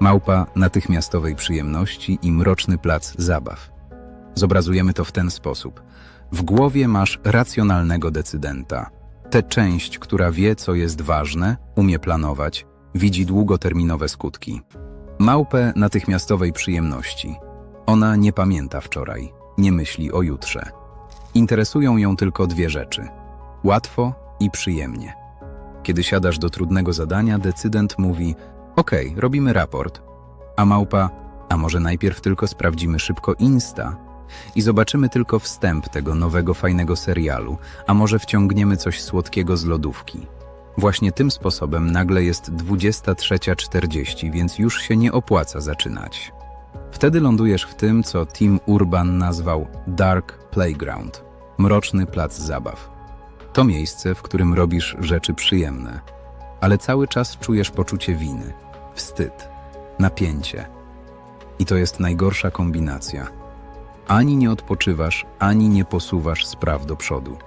Małpa natychmiastowej przyjemności i mroczny plac zabaw. Zobrazujemy to w ten sposób. W głowie masz racjonalnego decydenta. Tę część, która wie, co jest ważne, umie planować, widzi długoterminowe skutki. Małpę natychmiastowej przyjemności. Ona nie pamięta wczoraj, nie myśli o jutrze. Interesują ją tylko dwie rzeczy: łatwo i przyjemnie. Kiedy siadasz do trudnego zadania, decydent mówi: OK, robimy raport. A małpa: A może najpierw tylko sprawdzimy szybko Insta i zobaczymy tylko wstęp tego nowego fajnego serialu, a może wciągniemy coś słodkiego z lodówki. Właśnie tym sposobem nagle jest 23.40, więc już się nie opłaca zaczynać. Wtedy lądujesz w tym, co Tim Urban nazwał Dark Playground mroczny plac zabaw. To miejsce, w którym robisz rzeczy przyjemne, ale cały czas czujesz poczucie winy, wstyd, napięcie. I to jest najgorsza kombinacja. Ani nie odpoczywasz, ani nie posuwasz spraw do przodu.